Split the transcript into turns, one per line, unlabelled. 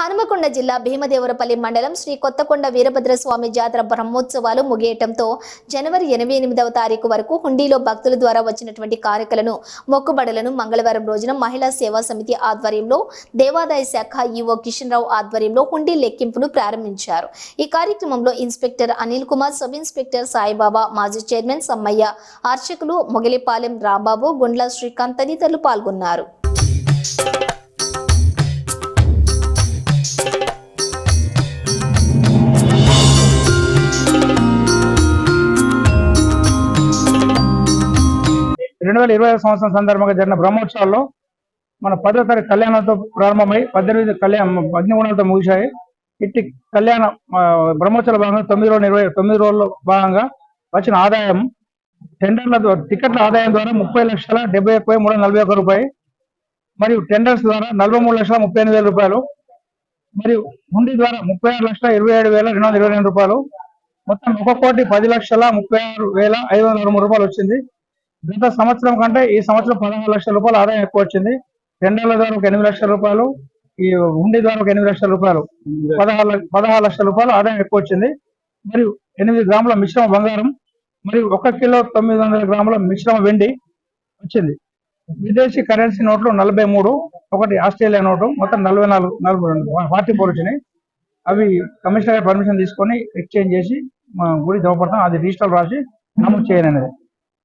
హనుమకొండ జిల్లా భీమదేవరపల్లి మండలం శ్రీ కొత్తకొండ వీరభద్రస్వామి జాతర బ్రహ్మోత్సవాలు ముగియటంతో జనవరి ఎనభై ఎనిమిదవ తారీఖు వరకు హుండీలో భక్తుల ద్వారా వచ్చినటువంటి కారకలను మొక్కుబడులను మంగళవారం రోజున మహిళా సేవా సమితి ఆధ్వర్యంలో దేవాదాయ శాఖ ఈవో కిషన్ రావు ఆధ్వర్యంలో హుండీ లెక్కింపును ప్రారంభించారు. ఈ కార్యక్రమంలో inspector Anil Kumar sub inspector Saibaba మాజీ చైర్మన్ సమ్మయ్య అర్చకులు మొగిలిపాలెం రాంబాబు గుండ్ల శ్రీకాంత్ తదితరులు పాల్గొన్నారు.
రెండు వేల ఇరవై సంవత్సరం సందర్భంగా జరిగిన బ్రహ్మోత్సవాల్లో మన పదో తారీఖు కళ్యాణంతో ప్రారంభమై పద్దెనిమిది కళ్యాణ అగ్నిగుణాలతో ముగిశాయి. ఇట్టి కళ్యాణ బ్రహ్మోత్సవ భాగంగా తొమ్మిది రోజులు ఇరవై తొమ్మిది రోజుల్లో భాగంగా వచ్చిన ఆదాయం టెండర్ల ద్వారా టికెట్ల ఆదాయం ద్వారా ముప్పై లక్షల డెబ్బై ఒక్క మూడు నలభై ఒక్క రూపాయి మరియు టెండర్స్ ద్వారా నలభై మూడు లక్షల ముప్పై ఎనిమిది వేల రూపాయలు మరియు హుండీ ద్వారా ముప్పై ఆరు లక్షల ఇరవై ఏడు వేల రెండు వందల ఇరవై రెండు రూపాయలు. మొత్తం ఒక కోటి పది లక్షల ముప్పై ఆరు వేల ఐదు వందల మూడు రూపాయలు వచ్చింది. గత సంవత్సరం కంటే ఈ సంవత్సరం పదహారు లక్షల రూపాయలు ఆదాయం ఎక్కువ వచ్చింది. టెండర్ల ద్వారా ఒక ఎనిమిది లక్షల రూపాయలు ఈ హుండీ ద్వారా ఒక ఎనిమిది లక్షల రూపాయలు పదహారు పదహారు లక్షల రూపాయలు ఆదాయం ఎక్కువ వచ్చింది. మరియు ఎనిమిది గ్రాముల మిశ్రమ బంగారం మరియు ఒక కిలో తొమ్మిది వందల గ్రాముల మిశ్రమ వెండి వచ్చింది. విదేశీ కరెన్సీ నోట్లు నలభై మూడు ఒకటి ఆస్ట్రేలియా నోటు మొత్తం నలభై నాలుగు నలభై ఫార్టీ ఫోర్ వచ్చినాయి. అవి కమిషనర్ పర్మిషన్ తీసుకొని ఎక్స్చేంజ్ చేసి మా గుడి జమపడతాం అది రిజిస్టర్ రాసి నమోదు చేయనది